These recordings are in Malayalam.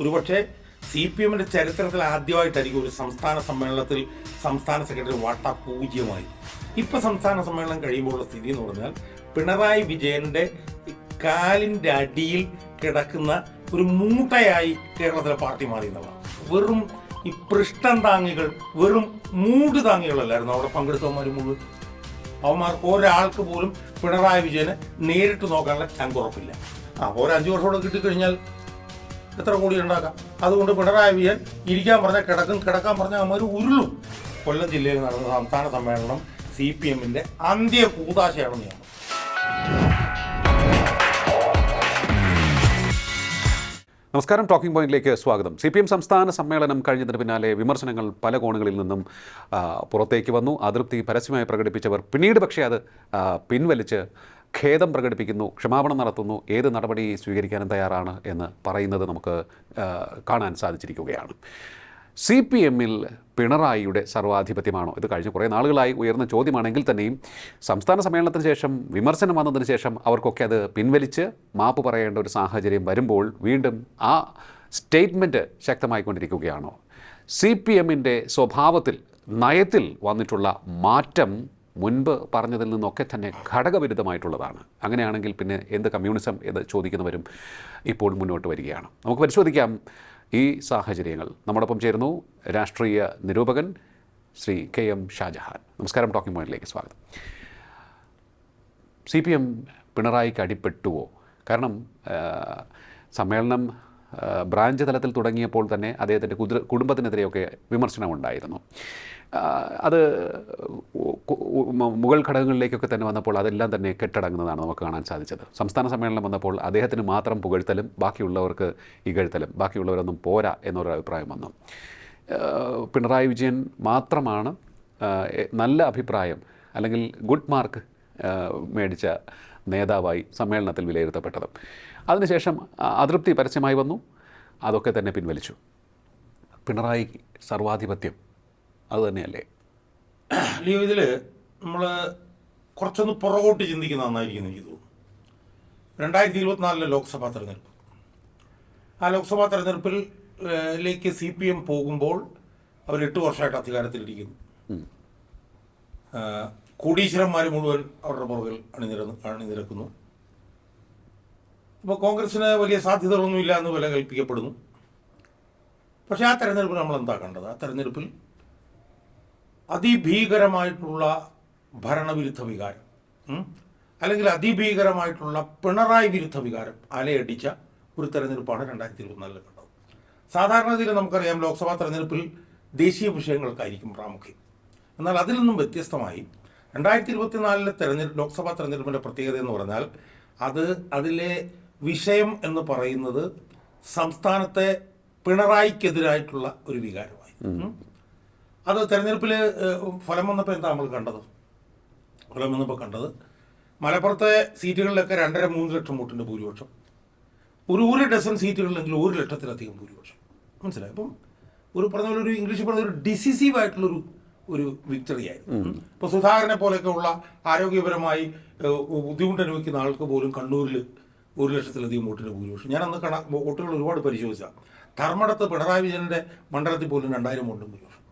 ഒരുപക്ഷെ സി പി എമ്മിന്റെ ചരിത്രത്തിൽ ആദ്യമായിട്ടായിരിക്കും ഒരു സംസ്ഥാന സമ്മേളനത്തിൽ സംസ്ഥാന സെക്രട്ടറി വാട്ട പൂജ്യമായി. ഇപ്പൊ സംസ്ഥാന സമ്മേളനം കഴിയുമ്പോഴുള്ള സ്ഥിതി എന്ന് പറഞ്ഞാൽ പിണറായി വിജയന്റെ കാലിന്റെ അടിയിൽ കിടക്കുന്ന ഒരു മൂട്ടയായി കേരളത്തിലെ പാർട്ടി മാറി വെറും ഈ പൃഷ്ഠം താങ്ങികൾ വെറും മൂട് താങ്ങികളല്ലായിരുന്നു അവിടെ പങ്കെടുത്തവന്മാർ മുഴുവൻ അവന്മാർ ഒരാൾക്ക് പോലും പിണറായി വിജയനെ നേരിട്ട് നോക്കാനുള്ള ചങ്കുറപ്പില്ല. ആ ഒരു അഞ്ചു വർഷം കൂടെ കിട്ടിക്കഴിഞ്ഞാൽ എത്ര കോടി ഉണ്ടാക്കാം? അതുകൊണ്ട് പിണറായി വിജയൻ ഇരിക്കാൻ പറഞ്ഞാൽ കിടക്കും കിടക്കാൻ പറഞ്ഞാൽ അവന്മാർ ഉരുളും. കൊല്ലം ജില്ലയിൽ നടന്ന സംസ്ഥാന സമ്മേളനം സി പി എമ്മിന്റെ അന്ത്യ കൂതാശയാണെന്ന് ഞാൻ നമസ്കാരം ടോക്കിംഗ് പോയിന്റിലേക്ക് സ്വാഗതം. സി പി എം സംസ്ഥാന സമ്മേളനം കഴിഞ്ഞതിന് പിന്നാലെ വിമർശനങ്ങൾ പല കോണുകളിൽ നിന്നും പുറത്തേക്ക് വന്നു. അതൃപ്തി പരസ്യമായി പ്രകടിപ്പിച്ചവർ പിന്നീട് പക്ഷേ അത് പിൻവലിച്ച് ഖേദം പ്രകടിപ്പിക്കുന്നു ക്ഷമാപണം നടത്തുന്നു ഏത് നടപടി സ്വീകരിക്കാനും തയ്യാറാണ് എന്ന് പറയുന്നത് നമുക്ക് കാണാൻ സാധിച്ചിരിക്കുകയാണ്. സി പി എമ്മിൽ പിണറായിയുടെ സർവാധിപത്യമാണോ? ഇത് കഴിഞ്ഞ കുറേ നാളുകളായി ഉയർന്ന ചോദ്യമാണെങ്കിൽ തന്നെയും സംസ്ഥാന സമ്മേളനത്തിന് ശേഷം വിമർശനം വന്നതിന് ശേഷം അവർക്കൊക്കെ അത് പിൻവലിച്ച് മാപ്പ് പറയേണ്ട ഒരു സാഹചര്യം വരുമ്പോൾ വീണ്ടും ആ സ്റ്റേറ്റ്മെന്റ് ശക്തമായിക്കൊണ്ടിരിക്കുകയാണോ? സി പി എമ്മിന്റെ സ്വഭാവത്തിൽ നയത്തിൽ വന്നിട്ടുള്ള മാറ്റം മുൻപ് പറഞ്ഞതിൽ നിന്നൊക്കെ തന്നെ ഘടകവിരുദ്ധമായിട്ടുള്ളതാണ്. അങ്ങനെയാണെങ്കിൽ പിന്നെ എന്ത് കമ്മ്യൂണിസം എന്ന് ചോദിക്കുന്നവരും ഇപ്പോൾ മുന്നോട്ട് വരികയാണ്. നമുക്ക് പരിശോധിക്കാം ഈ സാഹചര്യങ്ങൾ. നമ്മോടൊപ്പം ചേരുന്നു രാഷ്ട്രീയ നിരൂപകൻ ശ്രീ കെ എം ഷാജഹാൻ. നമസ്കാരം ടോക്കിംഗ് പോയിന്റിലേക്ക് സ്വാഗതം. സി പി എം പിണറായിക്ക് അടിപ്പെട്ടുവോ? കാരണം സമ്മേളനം ബ്രാഞ്ച് തലത്തിൽ തുടങ്ങിയപ്പോൾ തന്നെ അദ്ദേഹത്തിന്റെ കുതിര കുടുംബത്തിനെതിരെയൊക്കെ വിമർശനമുണ്ടായിരുന്നു. അത് ഉ- ഉ- മ- മുകൾ ഘടകങ്ങളിലേക്കൊക്കെ തന്നെ വന്നപ്പോൾ അതെല്ലാം തന്നെ കെട്ടടങ്ങുന്നതാണ് നമുക്ക് കാണാൻ സാധിച്ചത്. സംസ്ഥാന സമ്മേളനം വന്നപ്പോൾ അദ്ദേഹത്തിന് മാത്രം പുകഴ്ത്തലും ബാക്കിയുള്ളവർക്ക് ഇകഴ്ത്തലും ബാക്കിയുള്ളവരൊന്നും പോരാ എന്നൊരു അഭിപ്രായം വന്നു. പിണറായി വിജയൻ മാത്രമാണ് നല്ല അഭിപ്രായം അല്ലെങ്കിൽ ഗുഡ് മാർക്ക് മേടിച്ച നേതാവായി സമ്മേളനത്തിൽ വിലയിരുത്തപ്പെട്ടത്. അതിനുശേഷം അതൃപ്തി പരസ്യമായി വന്നു. അതൊക്കെ തന്നെ പിൻവലിച്ചു. പിണറായി സർവാധിപത്യം അത് തന്നെയല്ലേ? ലിയോ ഇതിൽ നമ്മൾ കുറച്ചൊന്ന് പുറകോട്ട് ചിന്തിക്കുന്ന നന്നായിരിക്കുന്നു എനിക്ക് തോന്നുന്നു. രണ്ടായിരത്തി ഇരുപത്തിനാലിലെ ലോക്സഭാ തെരഞ്ഞെടുപ്പ്. ആ ലോക്സഭാ തെരഞ്ഞെടുപ്പിൽ ഏഹ്, ലേക്ക് സി പി എം പോകുമ്പോൾ അവർ എട്ട് വർഷമായിട്ട് അധികാരത്തിലിരിക്കുന്നു. കോടീശ്വരന്മാർ മുഴുവൻ അവരുടെ പുറകിൽ അണിനിരന്ന് അണിനിരക്കുന്നു. അപ്പോൾ കോൺഗ്രസിന് വലിയ സാധ്യതകളൊന്നുമില്ല എന്ന് വില കൽപ്പിക്കപ്പെടുന്നു. പക്ഷേ ആ തെരഞ്ഞെടുപ്പിൽ നമ്മൾ എന്താ കണ്ടത്? ആ തെരഞ്ഞെടുപ്പിൽ അതിഭീകരമായിട്ടുള്ള ഭരണവിരുദ്ധ വികാരം അല്ലെങ്കിൽ അതിഭീകരമായിട്ടുള്ള പിണറായി വിരുദ്ധ വികാരം അലയടിച്ച ഒരു തെരഞ്ഞെടുപ്പാണ് രണ്ടായിരത്തി ഇരുപത്തിനാലിൽ കണ്ടത്. സാധാരണഗതിയിൽ നമുക്കറിയാം ലോക്സഭാ തെരഞ്ഞെടുപ്പിൽ ദേശീയ വിഷയങ്ങൾക്കായിരിക്കും പ്രാമുഖ്യം. എന്നാൽ അതിൽ നിന്നും വ്യത്യസ്തമായി രണ്ടായിരത്തി ഇരുപത്തിനാലിലെ തെരഞ്ഞെടുപ്പ് ലോക്സഭാ തെരഞ്ഞെടുപ്പിന്റെ പ്രത്യേകത എന്ന് പറഞ്ഞാൽ അത് അതിലെ വിഷയം എന്ന് പറയുന്നത് സംസ്ഥാനത്തെ പിണറായിക്കെതിരായിട്ടുള്ള ഒരു വികാരമായി. അത് തെരഞ്ഞെടുപ്പിൽ ഫലം വന്നപ്പോൾ എന്താ നമ്മൾ കണ്ടത്? ഫലം വന്നപ്പോൾ കണ്ടത് മലപ്പുറത്തെ സീറ്റുകളിലൊക്കെ രണ്ടര മൂന്ന് ലക്ഷം വോട്ടിന്റെ ഭൂരിപക്ഷം. ഒരു ഒരു ഡസൻ സീറ്റുകളിലെങ്കിലും ഒരു ലക്ഷത്തിലധികം ഭൂരിപക്ഷം. മനസ്സിലായി? അപ്പം ഒരു പറഞ്ഞ പോലെ ഒരു ഇംഗ്ലീഷ് പറഞ്ഞ ഒരു ഡിസിസീവ് ആയിട്ടുള്ളൊരു ഒരു വിക്ടറി ആയിരുന്നു ഇപ്പോൾ സുധാകരനെ പോലെയൊക്കെ ഉള്ള ആരോഗ്യപരമായി ബുദ്ധിമുട്ട് അനുഭവിക്കുന്ന ആൾക്ക് പോലും കണ്ണൂരിൽ ഒരു ലക്ഷത്തിലധികം വോട്ടിന് ഭൂരിപക്ഷം. ഞാൻ അന്ന് കണ വോട്ടുകൾ ഒരുപാട് പരിശോധിച്ച. ധർമ്മടത്ത് പിണറായി വിജയന്റെ മണ്ഡലത്തിൽ പോലും രണ്ടായിരം വോട്ടിന് ഭൂരിപക്ഷം.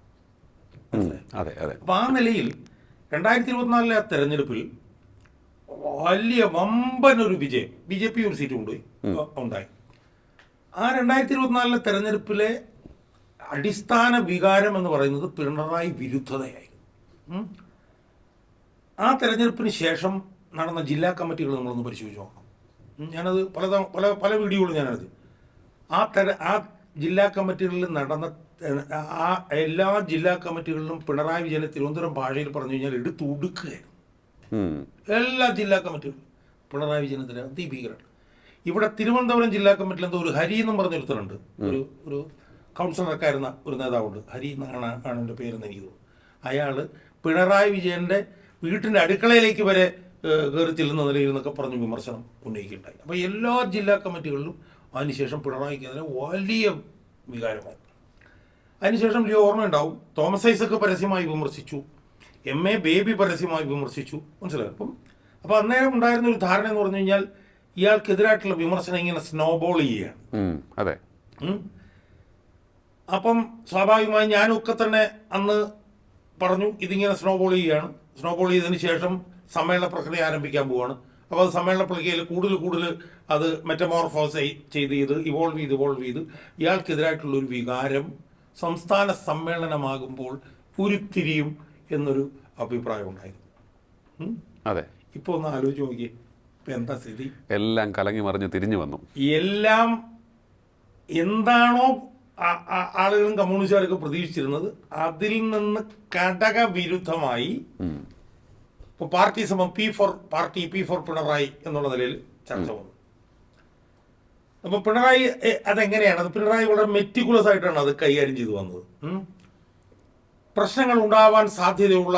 അതെ ആ നിലയിൽ രണ്ടായിരത്തി ഇരുപത്തിനാലിലെ ആ തെരഞ്ഞെടുപ്പിൽ വലിയ വമ്പൻ ഒരു വിജയം ബി ജെ പി ഒരു സീറ്റ് കൊണ്ടുപോയി. ഉണ്ടായി. ആ രണ്ടായിരത്തി ഇരുപത്തിനാലിലെ തെരഞ്ഞെടുപ്പിലെ അടിസ്ഥാന വികാരം എന്ന് പറയുന്നത് പിണറായി വിരുദ്ധതയായിരുന്നു. ആ തെരഞ്ഞെടുപ്പിന് ശേഷം നടന്ന ജില്ലാ കമ്മിറ്റികൾ നമ്മളൊന്ന് പരിശോധിച്ച് നോക്കണം. ഞാനത് പല പല പല വീഡിയോകളും ഞാനത്. ആ തര ആ ജില്ലാ കമ്മിറ്റികളിൽ നടന്ന ആ എല്ലാ ജില്ലാ കമ്മിറ്റികളിലും പിണറായി വിജയനെ തിരുവനന്തപുരം ഭാഷയിൽ പറഞ്ഞു കഴിഞ്ഞാൽ എടുത്ത് ഉടുക്കുകയായിരുന്നു. എല്ലാ ജില്ലാ കമ്മിറ്റികളും പിണറായി വിജയനെതിരെ ദീപീകരണം. ഇവിടെ തിരുവനന്തപുരം ജില്ലാ കമ്മിറ്റിയിൽ എന്തോ ഒരു ഹരി എന്നും പറഞ്ഞൊരുത്തരുണ്ട് ഒരു ഒരു കൗൺസിലറൊക്കെ ആയിരുന്ന ഒരു നേതാവുണ്ട്. ഹരി എന്നാണ് ആണ് എന്റെ പേരെന്ന് എനിക്ക് തോന്നുന്നു. അയാൾ പിണറായി വിജയന്റെ വീട്ടിന്റെ അടുക്കളയിലേക്ക് വരെ കയറി ചെല്ലുന്ന നിലയിൽ എന്നൊക്കെ പറഞ്ഞ് വിമർശനം ഉന്നയിക്കുകയുണ്ടായി. അപ്പോൾ എല്ലാ ജില്ലാ കമ്മിറ്റികളിലും അതിനുശേഷം പിണറായിക്കെതിരെ വലിയ വികാരമായി അതിനുശേഷം ലിയോ ഓർമ്മയുണ്ടാവും. തോമസ് ഐസക്ക് പരസ്യമായി വിമർശിച്ചു. എം എ ബേബി പരസ്യമായി വിമർശിച്ചു. മനസ്സിലായി? അപ്പം അപ്പോൾ അന്നേരം ഉണ്ടായിരുന്ന ഒരു ധാരണ എന്ന് പറഞ്ഞു കഴിഞ്ഞാൽ ഇയാൾക്കെതിരായിട്ടുള്ള വിമർശനം ഇങ്ങനെ സ്നോബോൾ ചെയ്യുകയാണ്. അതെ. അപ്പം സ്വാഭാവികമായി ഞാനൊക്കെ തന്നെ അന്ന് പറഞ്ഞു ഇതിങ്ങനെ സ്നോബോൾ ചെയ്യുകയാണ്. സ്നോബോൾ ചെയ്തതിന് ശേഷം സമ്മേളന പ്രക്രിയ ആരംഭിക്കാൻ പോവാണ്. അപ്പോൾ അത് സമ്മേളന പ്രക്രിയയിൽ കൂടുതൽ കൂടുതൽ അത് മെറ്റമോർഫോസ് ചെയ്ത് ചെയ്ത് ഇവോൾവ് ചെയ്ത് ഇവോൾവ് ചെയ്ത് ഇയാൾക്കെതിരായിട്ടുള്ള ഒരു വികാരം സംസ്ഥാന സമ്മേളനമാകുമ്പോൾ ഉരുത്തിരിയും എന്നൊരു അഭിപ്രായം ഉണ്ടായിരുന്നു. അതെ. ഇപ്പോൾ ഒന്ന് ആലോചിച്ച് നോക്കിയേ. ഇപ്പം എന്താ സ്ഥിതി? എല്ലാം കലങ്ങി മറിഞ്ഞ് തിരിഞ്ഞു വന്നു. എല്ലാം എന്താണോ ആളുകളും കമ്മ്യൂണിസ്റ്റുകാരൊക്കെ പ്രതീക്ഷിച്ചിരുന്നത്. അതിൽ നിന്ന് ഘടകവിരുദ്ധമായി ഉം. ഇപ്പോൾ പാർട്ടി സമം P for party P for Pinarayi എന്നുള്ള നിലയിൽ ചർച്ച വന്നു. അപ്പോൾ പിണറായി അതെങ്ങനെയാണ്? അത് പിണറായി വളരെ മെറ്റിക്കുലസ് ആയിട്ടാണ് അത് കൈകാര്യം ചെയ്തു വന്നത്. പ്രശ്നങ്ങൾ ഉണ്ടാവാൻ സാധ്യതയുള്ള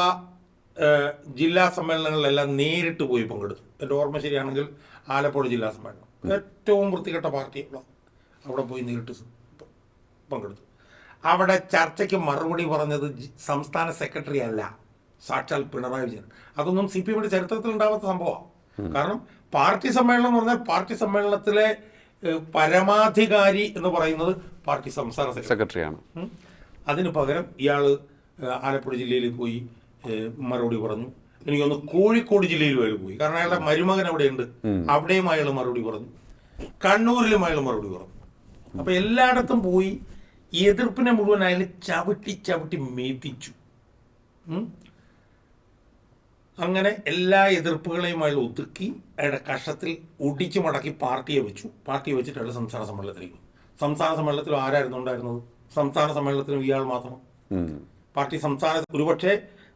ജില്ലാ സമ്മേളനങ്ങളിലെല്ലാം നേരിട്ട് പോയി പങ്കെടുത്തു. എന്റെ ഓർമ്മ ശരിയാണെങ്കിൽ ആലപ്പുഴ ജില്ലാ സമ്മേളനം. ഏറ്റവും വൃത്തികെട്ട പാർട്ടി അവിടെ പോയി നേരിട്ട് പങ്കെടുത്തു. അവിടെ ചർച്ചയ്ക്ക് മറുപടി പറഞ്ഞത് സംസ്ഥാന സെക്രട്ടറി അല്ല. സാക്ഷാൽ പിണറായി വിജയൻ. അതൊന്നും സി പി എമ്മിന്റെ ചരിത്രത്തിൽ ഉണ്ടാവാത്ത സംഭവമാണ്. കാരണം പാർട്ടി സമ്മേളനം എന്ന് പറഞ്ഞാൽ പാർട്ടി സമ്മേളനത്തിലെ പരമാധികാരി എന്ന് പറയുന്നത് പാർട്ടി സംസ്ഥാന സെക്രട്ടറി. സെക്രട്ടറിയാണ്. അതിന് പകരം ഇയാൾ ആലപ്പുഴ ജില്ലയിൽ പോയി മറുപടി പറഞ്ഞു. എനിക്കൊന്ന് കോഴിക്കോട് ജില്ലയിലും അയാൾ പോയി. കാരണം അയാളുടെ മരുമകൻ അവിടെയുണ്ട്. അവിടെയും അയാൾ മറുപടി പറഞ്ഞു. കണ്ണൂരിലും അയാൾ മറുപടി പറഞ്ഞു. അപ്പൊ എല്ലായിടത്തും പോയി എതിർപ്പിനെ മുഴുവൻ അയാൾ ചവിട്ടി ചവിട്ടി മേപ്പിച്ചു. അങ്ങനെ എല്ലാ എതിർപ്പുകളെയും അയാൾ ഒതുക്കി അയാളുടെ കഷത്തിൽ ഒടിച്ചു മടക്കി പാർട്ടിയെ വെച്ചു. പാർട്ടിയെ വെച്ചിട്ട് അയാൾ സംസ്ഥാന സമ്മേളനത്തിലേക്ക്. സംസ്ഥാന സമ്മേളനത്തിൽ ആരായിരുന്നു ഉണ്ടായിരുന്നത്? സംസ്ഥാന സമ്മേളനത്തിലും ഇയാൾ മാത്രം. പാർട്ടി സംസ്ഥാന ഒരുപക്ഷെ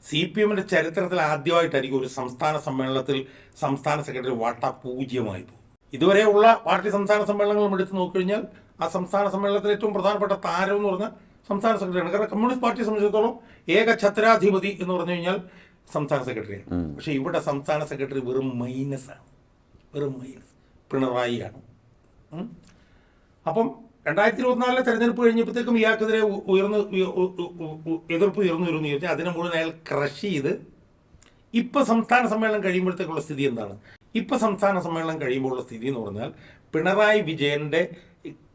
സി പി എമ്മിന്റെ ചരിത്രത്തിൽ ആദ്യമായിട്ടായിരിക്കും ഒരു സംസ്ഥാന സമ്മേളനത്തിൽ സംസ്ഥാന സെക്രട്ടറി വട്ട പൂജ്യമായി പോകും ഇതുവരെയുള്ള പാർട്ടി സംസ്ഥാന സമ്മേളനങ്ങളും എടുത്തു നോക്കിക്കഴിഞ്ഞാൽ ആ സംസ്ഥാന സമ്മേളനത്തിൽ ഏറ്റവും പ്രധാനപ്പെട്ട താരം എന്ന് പറഞ്ഞാൽ സംസ്ഥാന സെക്രട്ടറിയാണ് കാരണം കമ്മ്യൂണിസ്റ്റ് പാർട്ടിയെ സംബന്ധിച്ചിടത്തോളം ഏക ഛത്രാധിപതി എന്ന് പറഞ്ഞു കഴിഞ്ഞാൽ സംസ്ഥാന സെക്രട്ടറിയാണ് പക്ഷേ ഇവിടെ സംസ്ഥാന സെക്രട്ടറി വെറും മൈനസ് ആണ്. വെറും മൈനസ് പിണറായിയാണ്. ആണ് അപ്പം രണ്ടായിരത്തി ഇരുപത്തിനാലിലെ തെരഞ്ഞെടുപ്പ് കഴിഞ്ഞപ്പോഴത്തേക്കും ഇയാൾക്കെതിരെ ഉയർന്ന് എതിർപ്പ് ഉയർന്നു ഉയർന്നു ചോദിച്ചാൽ അതിനെ മുഴുവൻ അയാൾ ക്രഷ് ചെയ്ത് ഇപ്പൊ സംസ്ഥാന സമ്മേളനം കഴിയുമ്പോഴത്തേക്കുള്ള സ്ഥിതി എന്താണ്? ഇപ്പൊ സംസ്ഥാന സമ്മേളനം കഴിയുമ്പോഴുള്ള സ്ഥിതി എന്ന് പറഞ്ഞാൽ പിണറായി വിജയന്റെ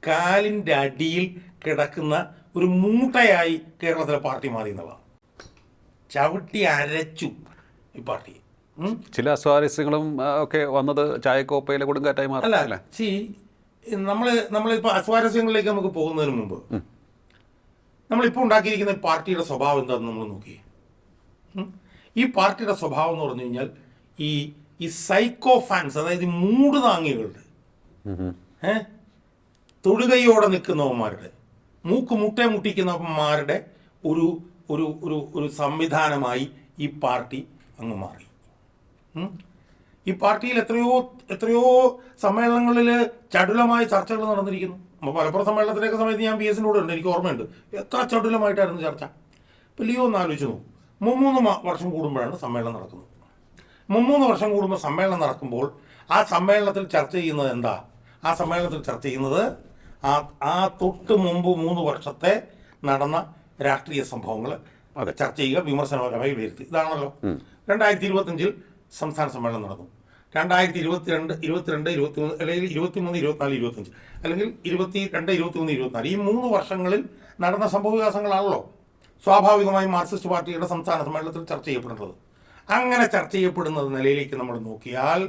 കാലിന്റെ അടിയിൽ കിടക്കുന്ന ഒരു മൂട്ടയായി കേരളത്തിലെ പാർട്ടി മാറി എന്നുള്ളതാണ്. ചവിട്ടി അരച്ചു ഈ പാർട്ടി. ചില അസ്വാരസ്യങ്ങളും ഒക്കെ വന്നത് ചായക്കോപ്പയിലെ കൊടുങ്കാറ്റായി മാറി അല്ല സി നമ്മൾ നമ്മളിപ്പോൾ അസ്വാരസ്യങ്ങളിലേക്ക് നമുക്ക് പോകുന്നതിന് മുമ്പ് നമ്മളിപ്പോൾ ഉണ്ടാക്കിയിരിക്കുന്ന പാർട്ടിയുടെ സ്വഭാവം എന്താണെന്ന് നമ്മൾ നോക്കി ഈ പാർട്ടിയുടെ സ്വഭാവം എന്ന് പറഞ്ഞു കഴിഞ്ഞാൽ ഈ ഈ സൈക്കോ ഫാൻസ് അതായത് മൂട് താങ്ങികളുടെ. ഏ? തൊടുകൈയോടെ നിൽക്കുന്നവന്മാരുടെ മൂക്ക് മുട്ടേ മുട്ടിക്കുന്നവന്മാരുടെ ഒരു ഒരു ഒരു ഒരു സംവിധാനമായി ഈ പാർട്ടി അങ്ങ് മാറി. ഈ പാർട്ടിയിൽ എത്രയോ എത്രയോ സമ്മേളനങ്ങളിൽ ചടുലമായ ചർച്ചകൾ നടന്നിരിക്കുന്നു. മലപ്പുറം സമ്മേളനത്തിലേക്ക് സമയത്ത് ഞാൻ പി എസിന്റെ കൂടെ ഉണ്ട് എനിക്ക് ഓർമ്മയുണ്ട്. എത്ര ചടുലമായിട്ടായിരുന്നു ചർച്ച. ഇപ്പം ലിയോ ഒന്ന് ആലോചിച്ച് നോക്കും. മുമ്മൂന്ന് വർഷം കൂടുമ്പോഴാണ് സമ്മേളനം നടക്കുന്നത്. മുമ്മൂന്ന് വർഷം കൂടുമ്പോൾ സമ്മേളനം നടക്കുമ്പോൾ ആ സമ്മേളനത്തിൽ ചർച്ച ചെയ്യുന്നത് എന്താ? ആ സമ്മേളനത്തിൽ ചർച്ച ചെയ്യുന്നത് ആ ആ തൊട്ട് മുമ്പ് മൂന്ന് വർഷത്തെ നടന്ന രാഷ്ട്രീയ സംഭവങ്ങൾ ചർച്ച ചെയ്യുക വിമർശനപരമായി വിലയിരുത്തി ഇതാണല്ലോ. രണ്ടായിരത്തി ഇരുപത്തഞ്ചിൽ സംസ്ഥാന സമ്മേളനം നടന്നു. രണ്ടായിരത്തി ഇരുപത്തിരണ്ട് ഇരുപത്തിരണ്ട് ഇരുപത്തിമൂന്ന് അല്ലെങ്കിൽ ഇരുപത്തിമൂന്ന് ഇരുപത്തിനാല് ഇരുപത്തഞ്ച് അല്ലെങ്കിൽ ഇരുപത്തി രണ്ട് ഇരുപത്തിമൂന്ന് ഇരുപത്തിനാല്. ഈ മൂന്ന് വർഷങ്ങളിൽ നടന്ന സംഭവവികാസങ്ങളാണല്ലോ സ്വാഭാവികമായും മാർക്സിസ്റ്റ് പാർട്ടിയുടെ സംസ്ഥാന സമ്മേളനത്തിൽ ചർച്ച ചെയ്യപ്പെടേണ്ടത് അങ്ങനെ ചർച്ച ചെയ്യപ്പെടുന്ന നിലയിലേക്ക് നമ്മൾ നോക്കിയാൽ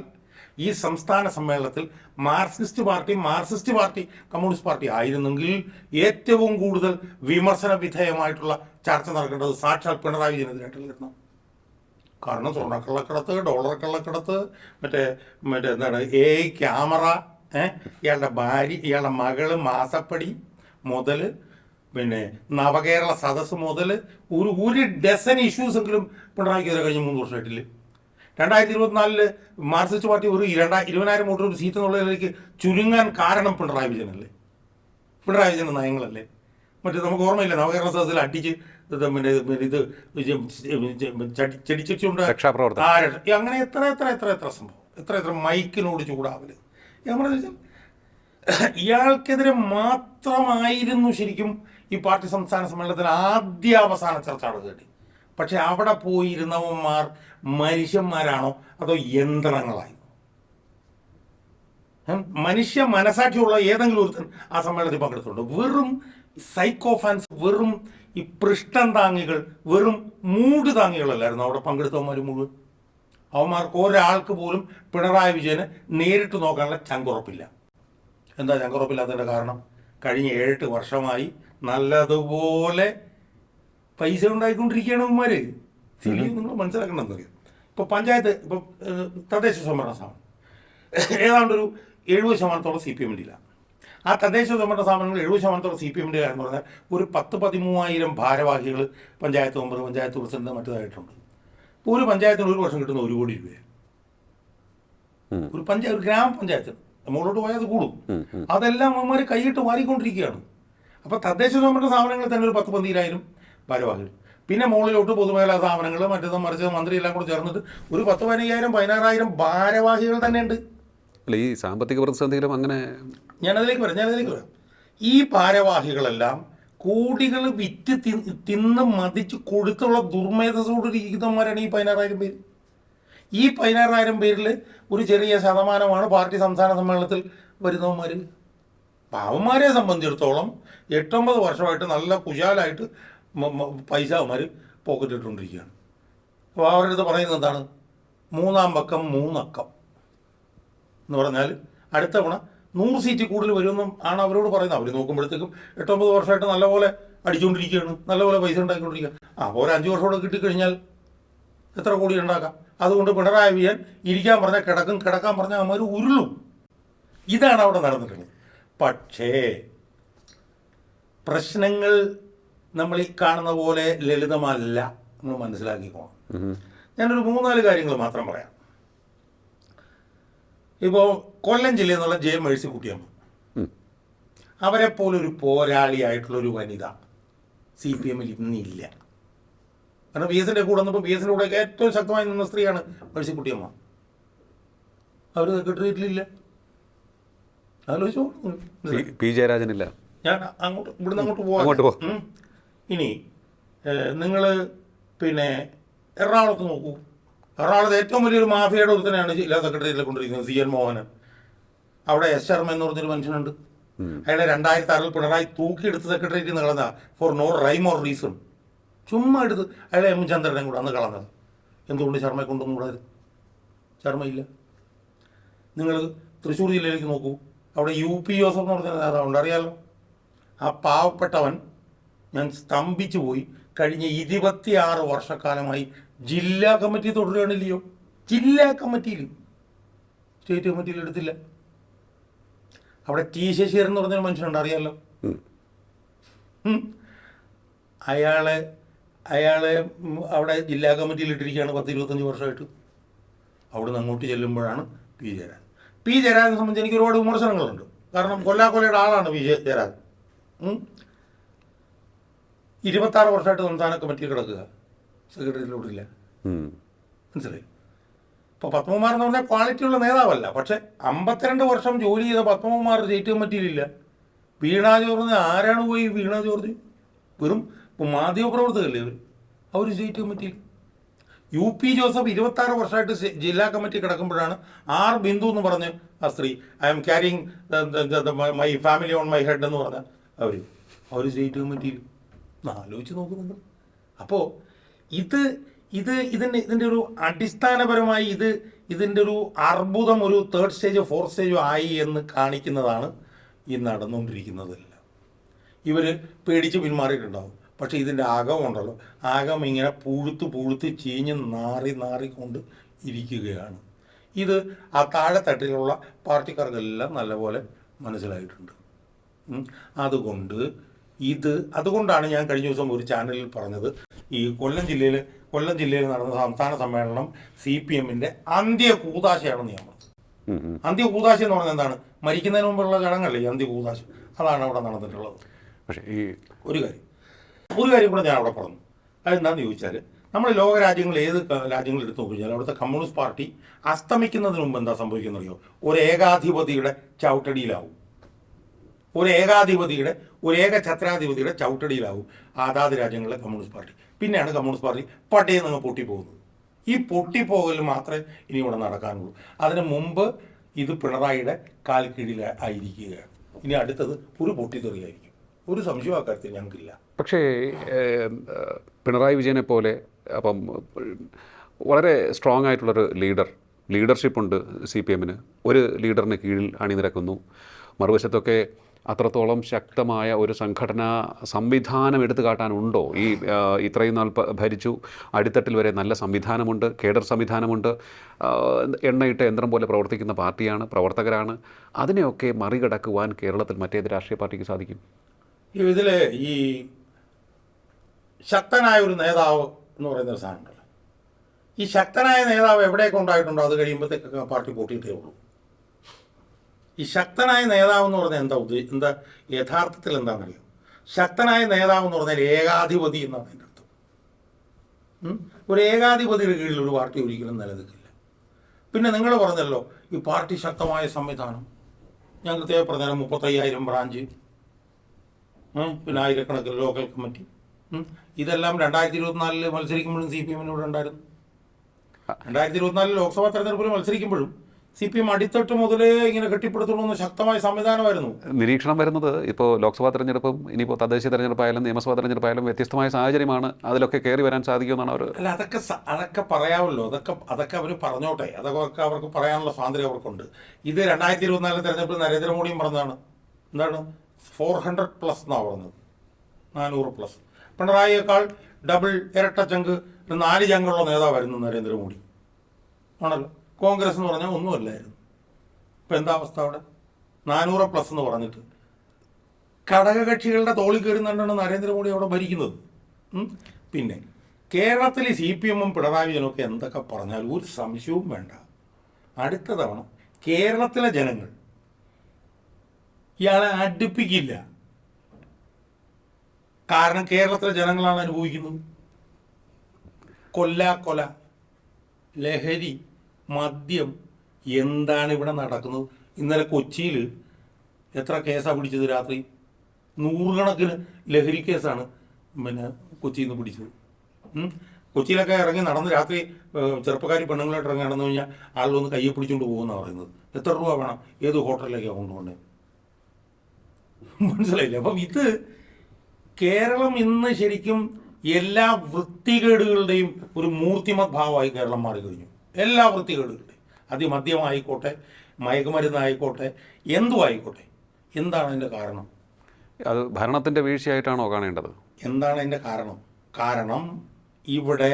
ഈ സംസ്ഥാന സമ്മേളനത്തിൽ Marxist party Marxist party communist party ആയിരുന്നെങ്കിൽ ഏറ്റവും കൂടുതൽ വിമർശന വിധേയമായിട്ടുള്ള ചർച്ച നടക്കേണ്ടത് സാക്ഷാൽ പിണറായി വിജയനെതിരായിട്ടായിരുന്നു കാരണം സ്വർണക്കള്ളക്കടത്ത് ഡോളർ കള്ളക്കടത്ത് മറ്റേ മറ്റേ എന്താണ് എ ക്യാമറ ഇയാളുടെ ഭാര്യ ഇയാളുടെ മകൾ മാസപ്പടി മുതൽ പിന്നെ നവകേരള സദസ്സ് മുതൽ ഒരു ഒരു ഡസൻ ഇഷ്യൂസ് എങ്കിലും പിണറായിക്കെതിരെ കഴിഞ്ഞ മൂന്ന് വർഷമായിട്ടില്ലേ? രണ്ടായിരത്തി ഇരുപത്തിനാലിൽ മാർക്സിസ്റ്റ് പാർട്ടി ഒരു രണ്ടാ ഇരുപതിനായിരം വോട്ട് ഒരു സീറ്റ് എന്നുള്ളതിലേക്ക് ചുരുങ്ങാൻ കാരണം പിണറായി വിജയൻ വിജയനല്ലേ? പിണറായി വിജയൻ നയങ്ങളല്ലേ? മറ്റേ നമുക്ക് ഓർമ്മയില്ല നവകേരള സദസ്സിൽ അടിച്ച് പിന്നെ ഇത് ചടി- ചെടിച്ചുണ്ട് രക്ഷാപ്രവർത്തനം. ആ രക്ഷ- അങ്ങനെ എത്ര എത്ര എത്ര എത്ര സംഭവം? എത്ര എത്ര മൈക്കിനോട് ചൂടാവൽ? ഞാൻ ഇയാൾക്കെതിരെ മാത്രമായിരുന്നു ശരിക്കും ഈ പാർട്ടി സംസ്ഥാന സമ്മേളനത്തിൽ ആദ്യ അവസാന ചർച്ച നടക്കേണ്ടി പക്ഷെ അവിടെ പോയിരുന്നവന്മാർ മനുഷ്യന്മാരാണോ? അതോ യന്ത്രങ്ങളായി? മനുഷ്യ മനസാക്ഷിയുള്ള ഏതെങ്കിലും ഒരുത്തൻ ആ സമ്മേളനത്തിൽ പങ്കെടുത്തിട്ടുണ്ട്. വെറും സൈക്കോ ഫാൻസ് വെറും ഈ പൃഷ്ഠം താങ്ങികൾ വെറും മൂട് താങ്ങികളല്ലായിരുന്നു അവിടെ പങ്കെടുത്തവന്മാർ മുഴുവൻ. അവന്മാർക്ക് ഒരാൾക്ക് പോലും പിണറായി വിജയന് നേരിട്ട് നോക്കാനുള്ള ചങ്കുറപ്പില്ല. എന്താ ചങ്കുറപ്പില്ലാത്തതിന്റെ കാരണം? കഴിഞ്ഞ ഏഴെട്ട് വർഷമായി നല്ലതുപോലെ പൈസ ഉണ്ടായിക്കൊണ്ടിരിക്കുകയാണ് അവന്മാർ ശരിക്കും നിങ്ങൾ മനസ്സിലാക്കണം എന്നറിയാം ഇപ്പോൾ പഞ്ചായത്ത് ഇപ്പോൾ തദ്ദേശ സ്വയംഭരണ സ്ഥാപനം. ഏതാണ്ട് ഒരു എഴുപത് ശതമാനത്തോളം സി പി എമ്മിന്റെ ഇല്ല. ആ തദ്ദേശ സ്വയംഭരണ സ്ഥാപനങ്ങൾ എഴുപത് ശതമാനത്തോളം സി പി എമ്മിന്റെ എന്ന് പറഞ്ഞാൽ ഒരു പത്ത് പതിമൂവായിരം ഭാരവാഹികൾ പഞ്ചായത്ത് മെമ്പർ പഞ്ചായത്ത് പ്രസിഡന്റ് മറ്റേതായിട്ടുണ്ട്. ഇപ്പോൾ ഒരു പഞ്ചായത്തിന് ഒരു വർഷം കിട്ടുന്ന ഒരു കോടി രൂപയാണ് ഒരു പഞ്ചായത്ത് ഒരു ഗ്രാമപഞ്ചായത്തിന് മുകളിലോട്ട് പോയാൽ അത് കൂടും. അതെല്ലാം അവന്മാർ കൈയിട്ട് മാറിക്കൊണ്ടിരിക്കുകയാണ് അപ്പോൾ തദ്ദേശ സ്വയംഭരണ സ്ഥാപനങ്ങളിൽ തന്നെ ഒരു പത്ത് പന്തിരായിരം ഭാരവാഹികൾ. പിന്നെ മുകളിലോട്ട് പൊതുമേഖലാ സ്ഥാപനങ്ങൾ മറ്റേതും മറിച്ച് മന്ത്രി എല്ലാം കൂടെ ചേർന്നിട്ട് ഒരു പത്ത് പതിനയ്യായിരം പതിനാറായിരം ഭാരവാഹികൾ തന്നെ ഉണ്ട്. അല്ല ഈ സാമ്പത്തിക പ്രതിസന്ധിയിലും അങ്ങനെ ഞാനതിലേക്ക് വരാം ഞാനതിലേക്ക് വരാം. ഈ ഭാരവാഹികളെല്ലാം കോടികൾ വിറ്റ് തിന്ന് മതിച്ച് കൊടുത്തുള്ള ദുർമേധസോടിരിക്കുന്നവന്മാരാണ് ഈ പതിനാറായിരം പേര്. ഈ പതിനാറായിരം പേരിൽ ഒരു ചെറിയ ശതമാനമാണ് പാർട്ടി സംസ്ഥാന സമ്മേളനത്തിൽ വരുന്നവന്മാർ പാവന്മാരെ സംബന്ധിച്ചിടത്തോളം എട്ടൊമ്പത് വർഷമായിട്ട് നല്ല കുശാലായിട്ട് പൈസ അവന്മാർ പോക്കറ്റിട്ടുകൊണ്ടിരിക്കുകയാണ് അപ്പോൾ അവരുടെ അടുത്ത് പറയുന്നത് എന്താണ്? മൂന്നാം പക്കം മൂന്നക്കം. എന്ന് പറഞ്ഞാൽ അടുത്ത തവണ നൂറ് സീറ്റ് കൂടുതൽ വരുമെന്നും ആണ് അവരോട് പറയുന്നത്. അവർ നോക്കുമ്പോഴത്തേക്കും എട്ടൊമ്പത് വർഷമായിട്ട് നല്ലപോലെ അടിച്ചുകൊണ്ടിരിക്കുകയാണ്. നല്ലപോലെ പൈസ ഉണ്ടാക്കിക്കൊണ്ടിരിക്കുക ആ അപ്പോൾ ഒരു അഞ്ച് വർഷം കൂടെ കിട്ടിക്കഴിഞ്ഞാൽ എത്ര കോടി ഉണ്ടാക്കാം? അതുകൊണ്ട് പിണറായി വിജയൻ ഇരിക്കാൻ പറഞ്ഞാൽ കിടക്കും കിടക്കാൻ പറഞ്ഞാൽ അവന്മാർ ഉരുളും. ഇതാണ് അവിടെ നടന്നിട്ടുള്ളത്. പക്ഷേ പ്രശ്നങ്ങൾ നമ്മൾ ഈ കാണുന്ന പോലെ ലളിതമല്ല എന്ന് മനസ്സിലാക്കിക്കോണം. ഉം. ഞാനൊരു മൂന്നാൽ കാര്യങ്ങൾ മാത്രം പറയാം. ഇപ്പോൾ കൊല്ലം ജില്ലയിൽ നിന്നുള്ള ജെ മേഴ്സി കുട്ടിയമ്മ പോലെ അവരെ പോലൊരു പോരാളിയായിട്ടുള്ള ഒരു വനിത സി പി എമ്മിൽ ഇന്നില്ല. കാരണം ബി എസിന്റെ കൂടെ വന്നപ്പോൾ ബി എസിന്റെ കൂടെ ഏറ്റവും ശക്തമായി നിന്ന സ്ത്രീയാണ് മേഴ്സി കുട്ടിയമ്മ അവർ സെക്രട്ടേറിയറ്റിലില്ല. ആലോചിച്ചു പി- ജയരാജനില്ല. ഞാൻ അങ്ങോട്ട് ഇവിടുന്ന് അങ്ങോട്ട് പോവാ. അങ്ങോട്ട് പോ. ഉം. ഇനി നിങ്ങൾ പിന്നെ എറണാകുളത്ത് നോക്കൂ. എറണാകുളത്ത് ഏറ്റവും വലിയൊരു മാഫിയയുടെ ഒരു ഒരുത്തനെയാണ് ജില്ലാ സെക്രട്ടറിയിൽ കൊണ്ടിരിക്കുന്നത് സി എൻ മോഹനൻ. അവിടെ എസ് ശർമ്മ എന്ന് പറഞ്ഞൊരു മനുഷ്യനുണ്ട്. അയാളെ രണ്ടായിരത്തി ആറിൽ പിണറായി തൂക്കിയെടുത്ത് സെക്രട്ടേറിയറ്റ് നിന്ന് കളഞ്ഞ for no rhyme or reason ചുമ്മാ എടുത്ത് അയാളെ എം. ചന്ദ്രനെ കൂടെ അന്ന് കളഞ്ഞത്. എന്തുകൊണ്ട് ശർമ്മയെ കൊണ്ടൊന്നും കൂടാതെ? ശർമ്മ ഇല്ല നിങ്ങൾ തൃശ്ശൂർ ജില്ലയിലേക്ക് നോക്കൂ. അവിടെ യു പി ജോസഫ് എന്ന് പറഞ്ഞ നേതാവുണ്ട്. അറിയാലോ? ആ പാവപ്പെട്ടവൻ ഞാൻ സ്തംഭിച്ചു പോയി. കഴിഞ്ഞ ഇരുപത്തിയാറ് വർഷക്കാലമായി ജില്ലാ കമ്മിറ്റി തുടരുകയാണില്ലയോ? ജില്ലാ കമ്മിറ്റിയിൽ. സ്റ്റേറ്റ് കമ്മിറ്റിയിൽ എടുത്തില്ല. അവിടെ ടി ശശീരൻ എന്ന് പറഞ്ഞൊരു മനുഷ്യനുണ്ട് അറിയാലോ. അയാളെ അയാളെ അവിടെ ജില്ലാ കമ്മിറ്റിയിൽ ഇട്ടിരിക്കുകയാണ് പത്ത് ഇരുപത്തഞ്ച് വർഷമായിട്ട്. അവിടെ നിന്ന് അങ്ങോട്ട് ചെല്ലുമ്പോഴാണ് പി ജയരാജൻ. പി ജയരാജനെ സംബന്ധിച്ച് എനിക്ക് ഒരുപാട് വിമർശനങ്ങളുണ്ട്. കാരണം കൊല്ലാക്കൊലയുടെ ആളാണ് പി ജയ- ജയരാജൻ. ഇരുപത്താറ് വർഷമായിട്ട് സംസ്ഥാന കമ്മിറ്റി കിടക്കുക. സെക്രട്ടറിയിലൂടില്ല. മനസ്സിലായി? ഇപ്പോൾ പത്മകുമാർ എന്ന് പറഞ്ഞാൽ ക്വാളിറ്റിയുള്ള നേതാവല്ല. പക്ഷെ അമ്പത്തിരണ്ട് വർഷം ജോലി ചെയ്ത പത്മകുമാർ സ്റ്റേറ്റ് കമ്മിറ്റിയിലില്ല. വീണ ജോർജ് ആരാണ് പോയി വീണ ജോർജ്? വെറും മാധ്യമപ്രവർത്തകല്ലേ അവർ അവർ സ്റ്റേറ്റ് കമ്മിറ്റിയിൽ. യു പി ജോസഫ് ഇരുപത്താറ് വർഷമായിട്ട് സെ- ജില്ലാ കമ്മിറ്റി കിടക്കുമ്പോഴാണ് ആർ ബിന്ദു എന്ന് പറഞ്ഞ് ആ സ്ത്രീ I'm carrying my family on my head എന്ന് പറഞ്ഞ അവർ അവർ സ്റ്റേറ്റ് കമ്മിറ്റിയിൽ. ഒന്ന് ആലോചിച്ച് നോക്കുന്നുണ്ട്. അപ്പോൾ ഇത് ഇത് ഇതിന്റെ ഇതിന്റെ ഒരു അടിസ്ഥാനപരമായി ഇത് ഇതിന്റെ ഒരു അർബുദം ഒരു തേർഡ് സ്റ്റേജോ ഫോർത്ത് സ്റ്റേജോ ആയി എന്ന് കാണിക്കുന്നതാണ് ഈ നടന്നുകൊണ്ടിരിക്കുന്നതെല്ലാം ഇവർ പേടിച്ച് പിന്മാറിയിട്ടുണ്ടാവും. പക്ഷേ ഇതിന്റെ ആകമുണ്ടല്ലോ ആകം ഇങ്ങനെ പുഴുത്ത് പുഴുത്ത് ചീഞ്ഞ് നാറി നാറിക്കൊണ്ട് ഇരിക്കുകയാണ്. ഇത് ആ താഴെത്തട്ടിലുള്ള പാർട്ടിക്കാർക്കെല്ലാം നല്ലപോലെ മനസ്സിലായിട്ടുണ്ട്. അതുകൊണ്ട് ഇത് അതുകൊണ്ടാണ് ഞാൻ കഴിഞ്ഞ ദിവസം ഒരു ചാനലിൽ പറഞ്ഞത്. ഈ കൊല്ലം ജില്ലയിൽ കൊല്ലം ജില്ലയിൽ നടന്ന സംസ്ഥാന സമ്മേളനം സി പി എമ്മിന്റെ അന്ത്യ കൂതാശയാണെന്ന് ഞാൻ പറഞ്ഞു. ഉം. ഉം. അന്ത്യ കൂതാശ എന്ന് പറഞ്ഞാൽ എന്താണ്? മരിക്കുന്നതിന് മുമ്പുള്ള ചടങ്ങല്ലേ അന്ത്യ കൂതാശ? അതാണ് അവിടെ നടന്നിട്ടുള്ളത്. പക്ഷേ ഈ ഒരു കാര്യം. ഒരു കാര്യം കൂടെ ഞാൻ അവിടെ പറഞ്ഞു. അതെന്താണെന്ന് ചോദിച്ചാൽ നമ്മൾ ലോക രാജ്യങ്ങൾ ഏത് രാജ്യങ്ങൾ എടുത്തു നോക്കിയാൽ അവിടുത്തെ കമ്മ്യൂണിസ്റ്റ് പാർട്ടി അസ്തമിക്കുന്നതിന് മുമ്പ് എന്താ സംഭവിക്കുന്നറിയോ ഒരു ഏകാധിപതിയുടെ ചവിട്ടടിയിലാവും. ഒരു ഏകാധിപതിയുടെ ഒരു ഏക ഛത്രാധിപതിയുടെ ചവിട്ടടിയിലാവും അതാത് രാജ്യങ്ങളിലെ കമ്മ്യൂണിസ്റ്റ് പാർട്ടി. പിന്നെയാണ് കമ്മ്യൂണിസ്റ്റ് പാർട്ടി പട്ടയിൽ നിന്ന് പൊട്ടിപ്പോകുന്നത്. ഈ പൊട്ടിപ്പോകൽ മാത്രമേ ഇനി ഇവിടെ നടക്കാനുള്ളൂ. അതിന് മുമ്പ് ഇത് പിണറായിയുടെ കാൽ ആയിരിക്കുകയാണ് ഇനി അടുത്തത് ഒരു പൊട്ടിത്തെറിയായിരിക്കും. ഒരു സംശയം ആ കാര്യത്തിൽ ഞങ്ങൾക്കില്ല. പക്ഷേ പിണറായി വിജയനെ പോലെ അപ്പം വളരെ സ്ട്രോങ് ആയിട്ടുള്ളൊരു ലീഡർ ലീഡർഷിപ്പുണ്ട് സി പി എമ്മിന്. ഒരു ലീഡറിന് കീഴിൽ അണിനിരക്കുന്നു. മറുവശത്തൊക്കെ അത്രത്തോളം ശക്തമായ ഒരു സംഘടനാ സംവിധാനം എടുത്തു കാട്ടാനുണ്ടോ? ഈ ഇത്രയും നാൾ ഭരിച്ചു. അടിത്തട്ടിൽ വരെ നല്ല സംവിധാനമുണ്ട് കേഡർ സംവിധാനമുണ്ട്. എണ്ണയിട്ട യന്ത്രം പോലെ പ്രവർത്തിക്കുന്ന പാർട്ടിയാണ് പ്രവർത്തകരാണ്. അതിനെയൊക്കെ മറികടക്കുവാൻ കേരളത്തിൽ മറ്റേത് രാഷ്ട്രീയ പാർട്ടിക്ക് സാധിക്കും? ഇതിൽ ഈ ശക്തനായ ഒരു നേതാവ് എന്ന് പറയുന്ന ഒരു സാധനമുണ്ടല്ലോ. ഈ ശക്തനായ നേതാവ് എവിടെയൊക്കെ ഉണ്ടായിട്ടുണ്ടോ? അത് കഴിയുമ്പോഴത്തേക്കൊക്കെ പാർട്ടി പൊട്ടിയിട്ടേ ഉള്ളൂ. ഈ ശക്തനായ നേതാവ് എന്ന് പറഞ്ഞാൽ എന്താ ഉദ്ദേശം എന്താ യഥാർത്ഥത്തിൽ എന്താണെന്നറിയോ? ശക്തനായ നേതാവ് എന്ന് പറഞ്ഞാൽ ഏകാധിപതി എന്നാണ് അതിന്റെ അർത്ഥം. ഒരു ഏകാധിപതിയുടെ കീഴിൽ ഒരു പാർട്ടി ഒരിക്കലും നിലനിൽക്കില്ല. പിന്നെ നിങ്ങൾ പറഞ്ഞല്ലോ ഈ പാർട്ടി ശക്തമായ സംവിധാനം. ഞാൻ കൃത്യമായി പറഞ്ഞാൽ മുപ്പത്തയ്യായിരം ബ്രാഞ്ച് പിന്നെ ആയിരക്കണക്കിന് ലോക്കൽ കമ്മിറ്റി ഇതെല്ലാം രണ്ടായിരത്തി ഇരുപത്തിനാലിൽ മത്സരിക്കുമ്പോഴും സി പി എമ്മിനോട് ഉണ്ടായിരുന്നു. രണ്ടായിരത്തി ഇരുപത്തിനാലിൽ ലോക്സഭാ തെരഞ്ഞെടുപ്പിൽ മത്സരിക്കുമ്പോഴും സി പി എം അടിത്തട്ട് മുതലേ ഇങ്ങനെ കെട്ടിപ്പടുത്തുള്ള ശക്തമായ സംവിധാനമായിരുന്നു. നിരീക്ഷണം വരുന്നത് ഇപ്പോൾ ലോക്സഭാ തെരഞ്ഞെടുപ്പും ഇനിയിപ്പോൾ തദ്ദേശീയ തെരഞ്ഞെടുപ്പായാലും നിയമസഭാ തെരഞ്ഞെടുപ്പായാലും വ്യത്യസ്തമായ സാഹചര്യമാണ് അതിലൊക്കെ കയറി വരാൻ സാധിക്കുമെന്നാണ് അവർ അല്ല അതൊക്കെ അതൊക്കെ പറയാമല്ലോ. അതൊക്കെ അതൊക്കെ അവർ പറഞ്ഞോട്ടെ. അതൊക്കെ അവർക്ക് പറയാനുള്ള സ്വാതന്ത്ര്യം അവർക്കുണ്ട്. ഇത് രണ്ടായിരത്തി ഇരുപത്തിനാലിലെ തെരഞ്ഞെടുപ്പിൽ നരേന്ദ്രമോദിയും പറഞ്ഞതാണ്. എന്താണ്? ഫോർ ഹൺഡ്രഡ് പ്ലസ് എന്നാണ് പറഞ്ഞത്. നാനൂറ് പ്ലസ് പിണറായിയേക്കാൾ ഡബിൾ ഇരട്ട ചങ്ക് നാല് ചങ്കുള്ള നേതാവായിരുന്നു നരേന്ദ്രമോദി. ആണല്ലോ. കോൺഗ്രസ് എന്ന് പറഞ്ഞാൽ ഒന്നുമല്ലായിരുന്നു. ഇപ്പം എന്താ അവസ്ഥ അവിടെ? നാനൂറ് പ്ലസ് എന്ന് പറഞ്ഞിട്ട്. ഘടകകക്ഷികളുടെ തോളിൽ കയറുന്നുണ്ടാണ് നരേന്ദ്രമോദി അവിടെ ഭരിക്കുന്നത്. പിന്നെ കേരളത്തിൽ സി പി എമ്മും പിണറായി വിജയനും ഒക്കെ എന്തൊക്കെ പറഞ്ഞാലും ഒരു സംശയവും വേണ്ട. അടുത്ത തവണ കേരളത്തിലെ ജനങ്ങൾ ഇയാളെ അടുപ്പിക്കില്ല. കാരണം കേരളത്തിലെ ജനങ്ങളാണ് അനുഭവിക്കുന്നത്. കൊല്ല കൊല ലഹരി മദ്യം എന്താണ് ഇവിടെ നടക്കുന്നത്? ഇന്നലെ കൊച്ചിയിൽ എത്ര കേസാണ് പിടിച്ചത് രാത്രി? നൂറുകണക്കിന് ലഹരി കേസാണ് പിന്നെ കൊച്ചിയിൽ നിന്ന് പിടിച്ചത്. കൊച്ചിയിലൊക്കെ ഇറങ്ങി നടന്ന് രാത്രി ചെറുപ്പക്കാരി പെണ്ണുങ്ങളായിട്ട് ഇറങ്ങി നടന്നു കഴിഞ്ഞാൽ ആളുകളൊന്ന് കയ്യെ പിടിച്ചുകൊണ്ട് പോകുമെന്നാണ് പറയുന്നത്. എത്ര രൂപ വേണം? ഏത് ഹോട്ടലിലേക്കാണ് കൊണ്ടുപോകേണ്ടത് മനസ്സിലായില്ല? അപ്പം ഇത് കേരളം ഇന്ന് ശരിക്കും എല്ലാ വൃത്തികേടുകളുടെയും ഒരു മൂർത്തിമത് ഭാവമായി കേരളം മാറിക്കഴിഞ്ഞു. എല്ലാ വൃത്തികേടുകളുടെയും അതിമദ്യമായിക്കോട്ടെ മയക്കുമരുന്നായിക്കോട്ടെ എന്തു ആയിക്കോട്ടെ എന്താണ് അതിന്റെ കാരണം? അത് ഭരണത്തിന്റെ വീഴ്ചയായിട്ടാണോ കാണേണ്ടത്? എന്താണ് അതിന്റെ കാരണം? കാരണം ഇവിടെ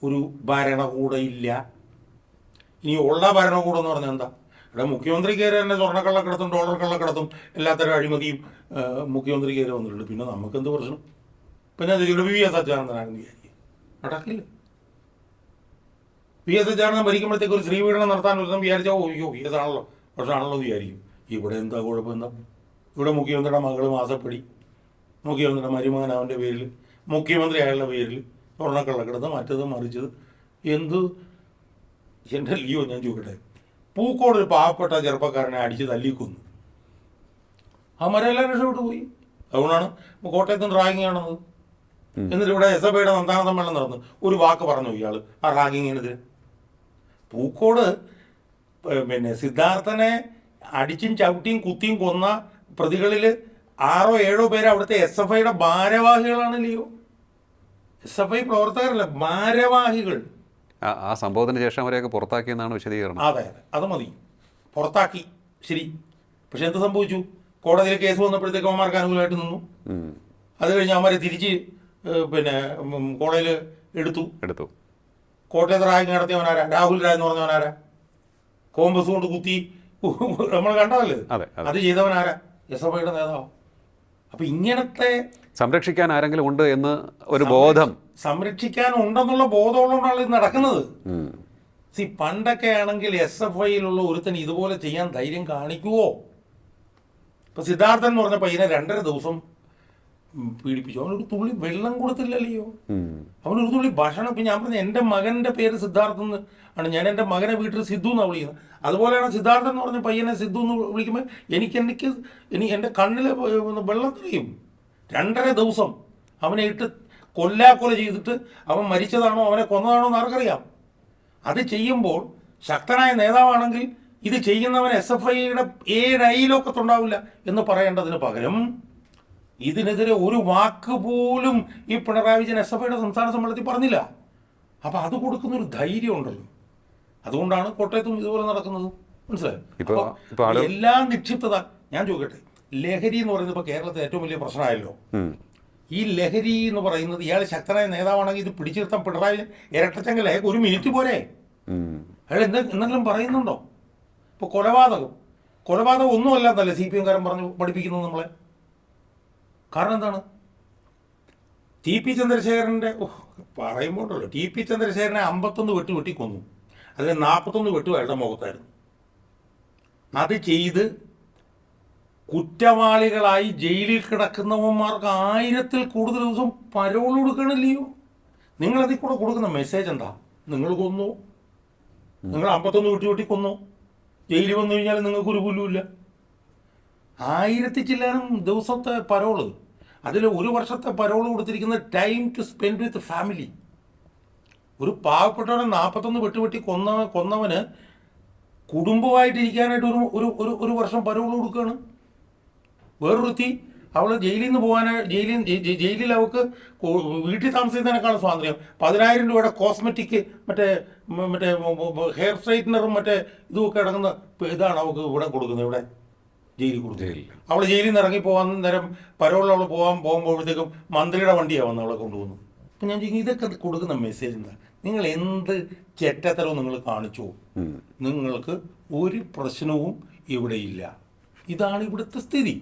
ഒരു ഭരണകൂടമില്ല ഇനി ഉള്ള ഭരണകൂടം എന്ന് പറഞ്ഞാൽ എന്താ? ഇവിടെ മുഖ്യമന്ത്രി കയറി തന്നെ സ്വർണക്കള്ളക്കടത്തും ഡോളർ കള്ളക്കടത്തും എല്ലാത്തരം അഴിമതിയും മുഖ്യമന്ത്രി കയറി വന്നിട്ടുണ്ട്. പിന്നെ നമുക്ക് എന്ത് പ്രശ്നം? പിന്നെ അതിലൂടെ ഇവിടെ വി എസ് അച്യുതാനന്ദനാണെന്ന് വിചാരിക്കും നടക്കില്ല. വി എസ് അച്യുതാനന്ദൻ ഭരിക്കുമ്പോഴത്തേക്ക് ഒരു ശ്രീപീഡനം നടത്താൻ ഒരു വിചാരിച്ചാൽ ഓ അയ്യോ വി എസ് ആണല്ലോ. പക്ഷെ ആണല്ലോ വിചാരിക്കും. ഇവിടെ എന്താ കുഴപ്പം എന്താ ഇവിടെ മുഖ്യമന്ത്രിയുടെ മകൾ മാസപ്പടി. മുഖ്യമന്ത്രിയുടെ മരുമകൻ അവന്റെ പേരിൽ മുഖ്യമന്ത്രി അയാളുടെ പേരിൽ സ്വർണക്കള്ളക്കടത്ത് മറ്റത് മറിച്ചത്. എന്ത്? എന്റെ ലിയോ ഞാൻ ചോദിക്കട്ടെ. പൂക്കോട് ഒരു പാവപ്പെട്ട ചെറുപ്പക്കാരനെ അടിച്ച് തല്ലിക്കൊന്നു. അവന്മാരെല്ലാം രക്ഷപ്പെട്ടു പോയി. അതുകൊണ്ടാണ് കോട്ടയത്ത് നിന്ന് റാഗിങ് ആണത് എന്നിട്ട് ഇവിടെ എസ് എഫ് ഐയുടെ സമ്മേളനം നടന്നു. ഒരു വാക്ക് പറഞ്ഞു ഇയാൾ ആ റാഗിങ്ങിനെതിരെ. പൂക്കോട് പിന്നെ സിദ്ധാർത്ഥനെ അടിച്ചും ചവിട്ടിയും കുത്തിയും കൊന്ന പ്രതികളിൽ ആറോ ഏഴോ പേര് അവിടുത്തെ എസ് എഫ് ഐയുടെ ഭാരവാഹികളാണ് ലിയോ. എസ് എഫ് ഐ പ്രവർത്തകരല്ല ഭാരവാഹികൾ. ആ സംഭവത്തിന് ശേഷം അവരെയൊക്കെ പുറത്താക്കിയെന്നാണ് വിശദീകരണം. അതെ അതെ. അത് മതി. പുറത്താക്കി. ശരി. പക്ഷെ എന്ത് സംഭവിച്ചു? കോടതിയിൽ കേസ് വന്നപ്പോഴത്തേക്ക് അവന്മാർക്ക് അനുകൂലമായിട്ട് നിന്നു. അത് കഴിഞ്ഞ് അവന്മാരെ തിരിച്ച് പിന്നെ കോടതിയിൽ എടുത്തു. എടുത്തു. കോട്ടയത്ത് റാഗിങ് നടത്തിയവനാരാ? രാഹുൽ രാജ് എന്ന് പറഞ്ഞവനാരാ? കോമ്പസ് കൊണ്ട് കുത്തി നമ്മൾ കണ്ടതല്ലേ? അതെ ചെയ്തവനാരാ? എസ് എഫ് ഐയുടെ നേതാവ്. അപ്പൊ ഇങ്ങനത്തെ സംരക്ഷിക്കാൻ ആരെങ്കിലും ഉണ്ട് എന്ന് ഒരു ബോധം. സംരക്ഷിക്കാൻ ഉണ്ടെന്നുള്ള ബോധമുള്ളതുകൊണ്ടാണ് ഇത് നടക്കുന്നത്. സി പണ്ടൊക്കെ ആണെങ്കിൽ എസ് എഫ് ഐയിലുള്ള ഒരുത്തൻ ഇതുപോലെ ചെയ്യാൻ ധൈര്യം കാണിക്കുവോ? ഇപ്പൊ സിദ്ധാർത്ഥൻ എന്ന് പറഞ്ഞ പയ്യനെ രണ്ടര ദിവസം പീഡിപ്പിച്ചു. അവനൊരു തുള്ളി വെള്ളം കൊടുത്തില്ലല്ലയോ? അവനൊരു തുള്ളി ഭക്ഷണം. ഇപ്പം ഞാൻ പറഞ്ഞ എന്റെ മകന്റെ പേര് സിദ്ധാർത്ഥ എന്ന് ആണ്. ഞാൻ എന്റെ മകനെ വീട്ടിൽ സിദ്ധു എന്നാണ് വിളിക്കുന്നത്. അതുപോലെയാണ് സിദ്ധാർത്ഥൻ എന്ന് പറഞ്ഞ പയ്യനെ സിദ്ധു എന്ന് വിളിക്കുമ്പോൾ എനിക്ക് എനിക്ക് ഇനി എന്റെ കണ്ണിൽ വെള്ളം തെളിയും. രണ്ടര ദിവസം അവനെ ഇട്ട് കൊല്ലാക്കൊല ചെയ്തിട്ട് അവൻ മരിച്ചതാണോ അവനെ കൊന്നതാണോ എന്ന് ആർക്കറിയാം? അത് ചെയ്യുമ്പോൾ ശക്തനായ നേതാവാണെങ്കിൽ ഇത് ചെയ്യുന്നവൻ എസ് എഫ് ഐയുടെ ഏഴ് ഐയിലൊക്കത്തുണ്ടാവില്ല എന്ന് പറയേണ്ടതിന് പകരം ഇതിനെതിരെ ഒരു വാക്ക് പോലും ഈ പിണറായി വിജയൻ എസ് എഫ് ഐയുടെ സംസ്ഥാന സമ്മേളനത്തിൽ പറഞ്ഞില്ല. അപ്പോൾ അത് കൊടുക്കുന്ന ഒരു ധൈര്യം ഉണ്ടല്ലോ. അതുകൊണ്ടാണ് കോട്ടയത്തും ഇതുപോലെ നടക്കുന്നത്. മനസ്സിലായോ? ഇപ്പൊ- ഇപ്പൊ എല്ലാ നിക്ഷിപ്തത ഞാൻ ചോദിക്കട്ടെ. ലഹരി എന്ന് പറയുന്നത് ഇപ്പോൾ കേരളത്തിൽ ഏറ്റവും വലിയ പ്രശ്നമായല്ലോ. ഈ ലഹരി എന്ന് പറയുന്നത് ഇയാൾ ശക്തനായ നേതാവാണെങ്കിൽ ഇത് പിടിച്ചു നിർത്താൻ പിണറായി വിജയൻ ഒരു മിനിറ്റ് പോരെ. അയാൾ എന്ത് എന്തെങ്കിലും പറയുന്നുണ്ടോ? ഇപ്പോൾ കൊലപാതകം. കൊലപാതകം ഒന്നുമല്ല എന്നല്ലേ സി പി എംകാരൻ പറഞ്ഞു പഠിപ്പിക്കുന്നത് നമ്മളെ? കാരണം എന്താണ്? ടി പി ചന്ദ്രശേഖരന്റെ പറയുമ്പോണ്ടല്ലോ ടി പി ചന്ദ്രശേഖരനെ അമ്പത്തൊന്ന് വെട്ട് വെട്ടി കൊന്നു. അതിൽ നാൽപ്പത്തൊന്ന് വെട്ടു അയാളുടെ മുഖത്തായിരുന്നു. അത് ചെയ്ത് കുറ്റവാളികളായി ജയിലിൽ കിടക്കുന്നവന്മാർക്ക് ആയിരത്തിൽ കൂടുതൽ ദിവസം പരോൾ കൊടുക്കണില്ലയോ? നിങ്ങളതിൽ കൂടെ കൊടുക്കുന്ന മെസ്സേജ് എന്താ? നിങ്ങൾ കൊന്നു? നിങ്ങൾ അമ്പത്തൊന്ന് വെട്ടി വെട്ടി കൊന്നു? ജയിലിൽ വന്നു കഴിഞ്ഞാൽ നിങ്ങൾക്കൊരു പുല്ലുമില്ല. ആയിരത്തി ചില്ലാനും ദിവസത്തെ പരോൾ. അതിൽ ഒരു വർഷത്തെ പരോൾ കൊടുത്തിരിക്കുന്ന time to spend with family ഒരു പാവപ്പെട്ടവനെ നാൽപ്പത്തൊന്ന് വെട്ടുവെട്ടി വെട്ടി കൊന്ന കൊന്നവന് കുടുംബമായിട്ട് ഇരിക്കാനായിട്ട് ഒരു ഒരു ഒരു ഒരു വർഷം പരോൾ കൊടുക്കുകയാണ് വേറൊരുത്തി അവൾ ജയിലിൽ നിന്ന് പോകാൻ ജയിലിൽ ജയി- ജയി- ജയിലിൽ അവൾക്ക് വീട്ടിൽ താമസിക്കുന്നതിനേക്കാളും സ്വാതന്ത്ര്യം. പതിനായിരം രൂപയുടെ കോസ്മെറ്റിക് മറ്റേ മറ്റേ ഹെയർ സ്ട്രൈറ്റ്നറും മറ്റേ ഇതുമൊക്കെ അടങ്ങുന്ന ഇതാണ് അവൾക്ക് ഇവിടെ കൊടുക്കുന്നത് ഇവിടെ. ജയിലിൽ ജയിലിൽ. അവൾ ജയിലിൽ നിന്ന് ഇറങ്ങി പോകാൻ നേരം പരോളിൽ അവൾ പോകാൻ പോകുമ്പോഴത്തേക്കും മന്ത്രിയുടെ വണ്ടിയാണ് വന്ന് അവളെ കൊണ്ടുപോകുന്നു അപ്പം ഞാൻ ചോദിക്കും ഇതൊക്കെ കൊടുക്കുന്ന മെസ്സേജ് എന്താ? നിങ്ങൾ എന്ത് ചെറ്റത്തരവും നിങ്ങൾ കാണിച്ചു? നിങ്ങൾക്ക് ഒരു പ്രശ്നവും ഇവിടെ ഇല്ല. ഇതാണ് ഇവിടുത്തെ സ്ഥിതി.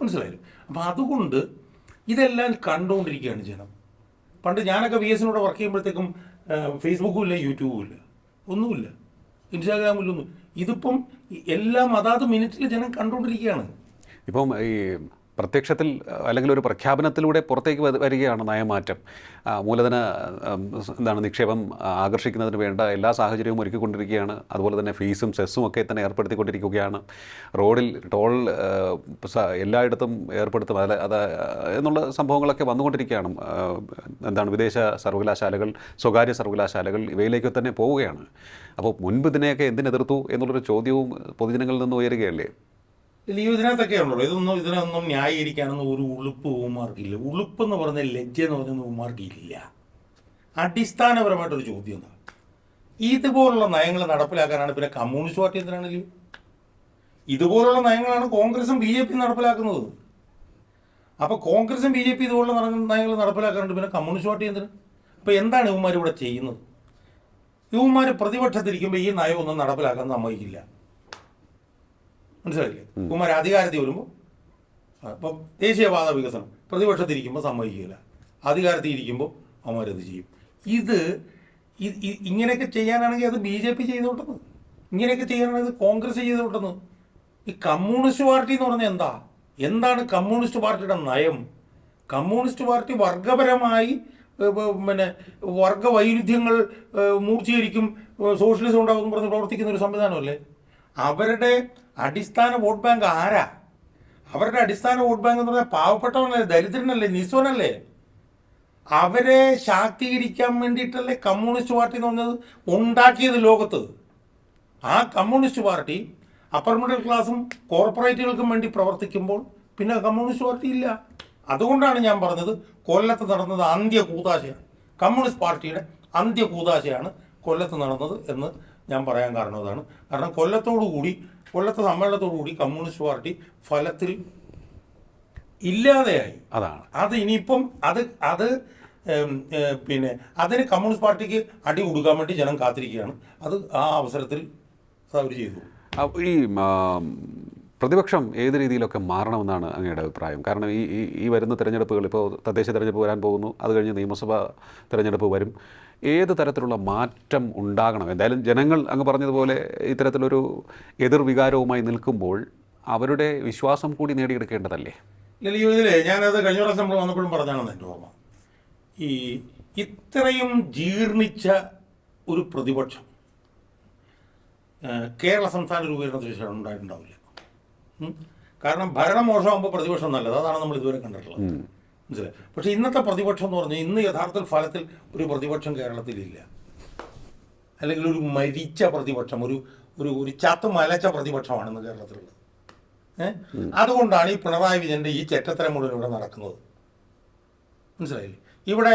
മനസ്സിലായില്ലേ? അപ്പം അതുകൊണ്ട് ഇതെല്ലാം കണ്ടുകൊണ്ടിരിക്കുകയാണ് ജനം. പണ്ട് ഞാനൊക്കെ വി എസിനോട് വർക്ക് ചെയ്യുമ്പോഴത്തേക്കും ഫേസ്ബുക്കും ഇല്ല യൂട്യൂബും ഇല്ല. ഒന്നുമില്ല. ഇൻസ്റ്റാഗ്രാമിലൊന്നും ഇതിപ്പം എല്ലാം അതാത് മിനിറ്റിൽ ജനം കണ്ടുകൊണ്ടിരിക്കുകയാണ് ഇപ്പം ഈ പ്രത്യക്ഷത്തിൽ അല്ലെങ്കിൽ ഒരു പ്രഖ്യാപനത്തിലൂടെ പുറത്തേക്ക് വരികയാണ് നയമാറ്റം. മൂലധന എന്താണ് നിക്ഷേപം ആകർഷിക്കുന്നതിന് വേണ്ട എല്ലാ സാഹചര്യവും ഒരുക്കിക്കൊണ്ടിരിക്കുകയാണ്. അതുപോലെ തന്നെ ഫീസും സെസ്സും ഒക്കെ തന്നെ ഏർപ്പെടുത്തിക്കൊണ്ടിരിക്കുകയാണ്. റോഡിൽ ടോൾ എല്ലായിടത്തും ഏർപ്പെടുത്തും. അത് അത് എന്നുള്ള സംഭവങ്ങളൊക്കെ വന്നുകൊണ്ടിരിക്കുകയാണ്. എന്താണ് വിദേശ സർവകലാശാലകൾ സ്വകാര്യ സർവകലാശാലകൾ ഇവയിലേക്ക് തന്നെ പോവുകയാണ്. അപ്പോൾ മുൻപ് ഇതിനെയൊക്കെ എന്തിനെതിർത്തു എന്നുള്ളൊരു ചോദ്യവും പൊതുജനങ്ങളിൽ നിന്ന് ഉയരുകയല്ലേ? ഇതിനകത്തൊക്കെ ഉള്ളൂ ഇതൊന്നും ഇതിനൊന്നും ന്യായീകരിക്കാനൊന്നും ഒരു ഉളുപ്പ് ഊമാർക്കില്ല ഉളുപ്പ് എന്ന് പറഞ്ഞ ലജ്ജ എന്ന് പറഞ്ഞ ഊമാർക്കില്ല അടിസ്ഥാനപരമായിട്ടൊരു ചോദ്യം എന്നാണ് ഇതുപോലുള്ള നയങ്ങൾ നടപ്പിലാക്കാനാണ് പിന്നെ കമ്മ്യൂണിസ്റ്റ് പാർട്ടി എന്തിനാണ് ലീവ് ഇതുപോലുള്ള നയങ്ങളാണ് കോൺഗ്രസും ബി ജെ പി നടപ്പിലാക്കുന്നത്. അപ്പോൾ കോൺഗ്രസും ബി ജെ പി ഇതുപോലുള്ള നയങ്ങൾ നടപ്പിലാക്കാനുണ്ട് പിന്നെ കമ്മ്യൂണിസ്റ്റ് പാർട്ടി എന്തിന്? അപ്പോൾ എന്താണ് ഇവന്മാർ ഇവിടെ ചെയ്യുന്നത്? ഇവന്മാർ പ്രതിപക്ഷത്തിരിക്കുമ്പോൾ ഈ നയമൊന്നും നടപ്പിലാക്കാൻ സമ്മതിക്കില്ല. മനസ്സിലായില്ലേ? കുമാർ അധികാരത്തിൽ വരുമ്പോൾ അപ്പോൾ ദേശീയപാത വികസനം പ്രതിപക്ഷത്തിരിക്കുമ്പോൾ സമ്മതിക്കില്ല അധികാരത്തിൽ ഇരിക്കുമ്പോൾ അവന്മാരത് ചെയ്യും? ഇത് ഇങ്ങനെയൊക്കെ ചെയ്യാനാണെങ്കിൽ അത് ബി ജെ പി ചെയ്തോട്ടെന്ന് ഇങ്ങനെയൊക്കെ ചെയ്യാനാണെങ്കിൽ കോൺഗ്രസ് വിട്ടത്. ഈ കമ്മ്യൂണിസ്റ്റ് പാർട്ടി എന്ന് പറഞ്ഞാൽ എന്താ? എന്താണ് കമ്മ്യൂണിസ്റ്റ് പാർട്ടിയുടെ നയം? കമ്മ്യൂണിസ്റ്റ് പാർട്ടി വർഗപരമായി പിന്നെ വർഗ വൈരുദ്ധ്യങ്ങൾ മൂർച്ചീകരിക്കും സോഷ്യലിസം ഉണ്ടാകും പറഞ്ഞ് പ്രവർത്തിക്കുന്ന ഒരു സംവിധാനമല്ലേ? അവരുടെ അടിസ്ഥാന വോട്ട് ബാങ്ക് ആരാ? അവരുടെ അടിസ്ഥാന വോട്ട് ബാങ്ക് എന്ന് പറഞ്ഞാൽ പാവപ്പെട്ടവനല്ലേ ദരിദ്രനല്ലേ നിസ്വനല്ലേ അവരെ ശാക്തീകരിക്കാൻ വേണ്ടിയിട്ടല്ലേ കമ്മ്യൂണിസ്റ്റ് പാർട്ടി എന്ന് പറഞ്ഞത് ഉണ്ടാക്കിയത് ലോകത്ത്. ആ കമ്മ്യൂണിസ്റ്റ് പാർട്ടി അപ്പർ മിഡിൽ ക്ലാസും കോർപ്പറേറ്റുകൾക്കും വേണ്ടി പ്രവർത്തിക്കുമ്പോൾ പിന്നെ കമ്മ്യൂണിസ്റ്റ് പാർട്ടി ഇല്ല. അതുകൊണ്ടാണ് ഞാൻ പറഞ്ഞത് കൊല്ലത്ത് നടന്നത് അന്ത്യ കൂതാശയാണ് കമ്മ്യൂണിസ്റ്റ് പാർട്ടിയുടെ അന്ത്യ കൂതാശയാണ് കൊല്ലത്ത് നടന്നത് എന്ന് ഞാൻ പറയാൻ കാരണം അതാണ്. കാരണം കൊല്ലത്തോടു കൂടി കൊല്ലത്തെ സമ്മേളനത്തോടു കൂടി കമ്മ്യൂണിസ്റ്റ് പാർട്ടി ഫലത്തിൽ ഇല്ലാതെയായി. അതാണ്. അത് ഇനിയിപ്പം അത് അത് പിന്നെ അതിന് കമ്മ്യൂണിസ്റ്റ് പാർട്ടിക്ക് അടി കൊടുക്കാൻ വേണ്ടി ജനം കാത്തിരിക്കുകയാണ്. അത് ആ അവസരത്തിൽ അത് അവർ ചെയ്തു. ഈ പ്രതിപക്ഷം ഏത് രീതിയിലൊക്കെ മാറണമെന്നാണ് അങ്ങയുടെ അഭിപ്രായം? കാരണം ഈ ഈ ഈ വരുന്ന തിരഞ്ഞെടുപ്പുകൾ ഇപ്പോൾ തദ്ദേശ തിരഞ്ഞെടുപ്പ് വരാൻ പോകുന്നു. അത് കഴിഞ്ഞ് നിയമസഭാ തിരഞ്ഞെടുപ്പ് വരും. ഏത് തരത്തിലുള്ള മാറ്റം ഉണ്ടാകണം? എന്തായാലും ജനങ്ങൾ അങ്ങ് പറഞ്ഞതുപോലെ ഇത്തരത്തിലൊരു എതിർവികാരവുമായി നിൽക്കുമ്പോൾ അവരുടെ വിശ്വാസം കൂടി നേടിയെടുക്കേണ്ടതല്ലേ? ഇതിൽ ഞാനത് കഴിഞ്ഞ പ്രാവശ്യം നമ്മൾ വന്നപ്പോഴും പറഞ്ഞാണെന്ന് എന്റെ ഓർമ്മ. ഈ ഇത്രയും ജീർണിച്ച ഒരു പ്രതിപക്ഷം കേരള സംസ്ഥാന രൂപീകരണത്തിന് ശേഷം ഉണ്ടായിട്ടുണ്ടാവില്ല. കാരണം ഭരണം മോശമാകുമ്പോൾ പ്രതിപക്ഷം നല്ലത്. അതാണ് നമ്മൾ ഇതുവരെ കണ്ടിട്ടുള്ളത്. മനസ്സിലായി? പക്ഷെ ഇന്നത്തെ പ്രതിപക്ഷം എന്ന് പറഞ്ഞാൽ ഇന്ന് യഥാർത്ഥ ഫലത്തിൽ ഒരു പ്രതിപക്ഷം കേരളത്തിലില്ല. അല്ലെങ്കിൽ ഒരു മരിച്ച പ്രതിപക്ഷം ഒരു ഒരു ഒരു ചത്ത് മലച്ച പ്രതിപക്ഷമാണെന്ന് കേരളത്തിലുള്ളത്. ഏഹ് അതുകൊണ്ടാണ് ഈ പിണറായി വിജയന്റെ ഈ ചെറ്റത്തരം മുഴുവൻ ഇവിടെ നടക്കുന്നത്. മനസ്സിലായില്ലേ? ഇവിടെ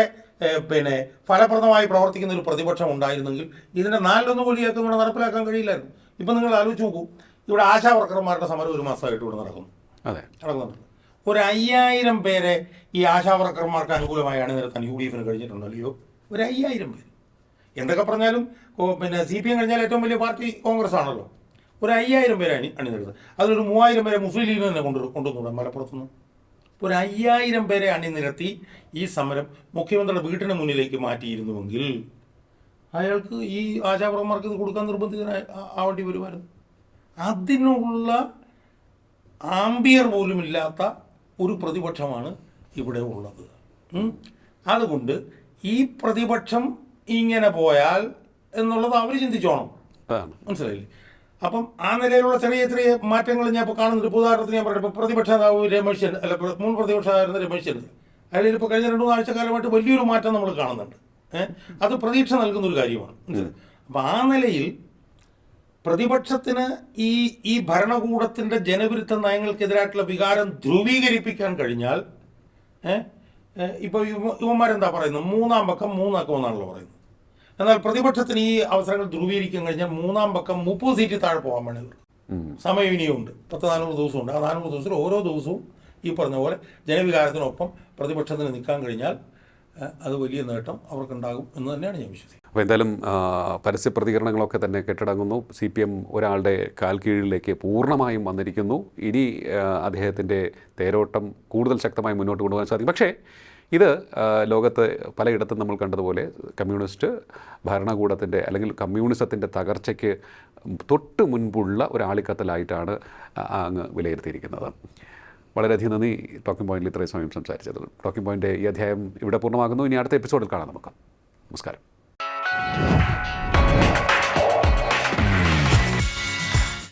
പിന്നെ ഫലപ്രദമായി പ്രവർത്തിക്കുന്ന ഒരു പ്രതിപക്ഷം ഉണ്ടായിരുന്നെങ്കിൽ ഇതിന്റെ നാലിലൊന്ന് കൂലിയൊക്കെ ഇവിടെ നടപ്പിലാക്കാൻ കഴിയില്ലായിരുന്നു. ഇപ്പം നിങ്ങൾ ആലോചിച്ച് നോക്കൂ. ഇവിടെ ആശാ വർക്കർമാരുടെ സമരം ഒരു മാസമായിട്ട് ഇവിടെ നടക്കുന്നു. അതെ. നടക്കുന്നുണ്ട് ഒരു അയ്യായിരം പേരെ ഈ ആശാവർക്കർമാർക്ക് അനുകൂലമായി അണിനിരത്താൻ യു ഡി എഫിന് അല്ലയോ? ഒരു അയ്യായിരം പേര്. എന്തൊക്കെ പറഞ്ഞാലും പിന്നെ സി പി എം കഴിഞ്ഞാൽ ഏറ്റവും വലിയ പാർട്ടി കോൺഗ്രസ് ആണല്ലോ. ഒരു അയ്യായിരം പേരെ അണി അണിനിരത്തുക അതിലൊരു മൂവായിരം പേരെ മുസ്ലിം ലീഗ് തന്നെ കൊണ്ടു കൊണ്ടുവന്നു മലപ്പുറത്തുനിന്ന്. ഒരു അയ്യായിരം പേരെ അണിനിരത്തി ഈ സമരം മുഖ്യമന്ത്രിയുടെ വീട്ടിന് മുന്നിലേക്ക് മാറ്റിയിരുന്നുവെങ്കിൽ അയാൾക്ക് ഈ ആശാവർമാർക്ക് ഇത് കൊടുക്കാൻ നിർബന്ധിതനായി ആവേണ്ടി വരുമായിരുന്നു. അതിനുള്ള ആംബിയർ പോലും ഇല്ലാത്ത ഒരു പ്രതിപക്ഷമാണ് ഇവിടെ ഉള്ളത്. അതുകൊണ്ട് ഈ പ്രതിപക്ഷം ഇങ്ങനെ പോയാൽ എന്നുള്ളത് അവർ ചിന്തിച്ചോണം. മനസ്സിലായില്ലേ? അപ്പം ആ നിലയിലുള്ള ചെറിയ ചെറിയ മാറ്റങ്ങൾ ഞാൻ ഇപ്പോൾ കാണുന്നുണ്ട്. ഇപ്പോൾ ഉദാഹരണത്തിന് ഞാൻ പറയട്ടെ ഇപ്പോൾ പ്രതിപക്ഷ നേതാവ് രമേശ് ചെന്നി- അല്ല മുൻ പ്രതിപക്ഷമായിരുന്ന രമേശ് ചെന്നിത്തല. അയാളിൽ ഇപ്പോൾ കഴിഞ്ഞ രണ്ട് മൂന്നാഴ്ച കാലമായിട്ട് വലിയൊരു മാറ്റം നമ്മൾ കാണുന്നുണ്ട്. ഏഹ് അത് പ്രതീക്ഷ നൽകുന്ന ഒരു കാര്യമാണ് അപ്പം ആ നിലയിൽ പ്രതിപക്ഷത്തിന് ഈ ഈ ഭരണകൂടത്തിന്റെ ജനവിരുദ്ധ നയങ്ങൾക്കെതിരായിട്ടുള്ള വികാരം ധ്രുവീകരിപ്പിക്കാൻ കഴിഞ്ഞാൽ ഇപ്പോൾ യുവന്മാരെന്താ പറയുന്നത്? മൂന്നാം പക്കം മൂന്നാക്കം എന്നാണല്ലോ പറയുന്നത്. എന്നാൽ പ്രതിപക്ഷത്തിന് ഈ അവസരങ്ങൾ ധ്രുവീകരിക്കാൻ കഴിഞ്ഞാൽ മൂന്നാം പക്കം മുപ്പത് സീറ്റിൽ താഴെ പോകാൻ വേണം ഇവർക്ക് ഉം. സമയം ഇനിയുണ്ട് പത്ത് നാനൂറ് ദിവസമുണ്ട്. ആ നാനൂറ് ദിവസത്തിൽ ഓരോ ദിവസവും ഈ പറഞ്ഞ പോലെ ജനവികാരത്തിനൊപ്പം പ്രതിപക്ഷത്തിന് നിൽക്കാൻ കഴിഞ്ഞാൽ അത് വലിയ നേട്ടം അവർക്കുണ്ടാകും എന്ന് തന്നെയാണ് ഞാൻ വിശ്വസിക്കുന്നത്. അപ്പോൾ എന്തായാലും പരസ്യ പ്രതികരണങ്ങളൊക്കെ തന്നെ കെട്ടടങ്ങുന്നു. സി പി എം ഒരാളുടെ കാൽ കീഴിലേക്ക് പൂർണമായും വന്നിരിക്കുന്നു. ഇനി അദ്ദേഹത്തിന്റെ തേരോട്ടം കൂടുതൽ ശക്തമായി മുന്നോട്ട് കൊണ്ടുപോകാൻ സാധിക്കും. പക്ഷേ ഇത് ലോകത്ത് പലയിടത്തും നമ്മൾ കണ്ടതുപോലെ കമ്മ്യൂണിസ്റ്റ് ഭരണകൂടത്തിന്റെ അല്ലെങ്കിൽ കമ്മ്യൂണിസത്തിന്റെ തകർച്ചയ്ക്ക് തൊട്ട് മുൻപുള്ള ഒരാളിക്കത്തലായിട്ടാണ് അങ്ങ് വിലയിരുത്തിയിരിക്കുന്നത്. വളരെയധികം നന്ദി. ടോക്കിംഗ് പോയിന്റിൽ ഇത്രയും സമയം സംസാരിച്ചത് ടോക്കിംഗ് പോയിന്റ് ഈ അധ്യായം ഇവിടെ പൂർണമാകുന്നു. ഇനി അടുത്ത എപ്പിസോഡിൽ കാണാം നമുക്ക്. നമസ്കാരം.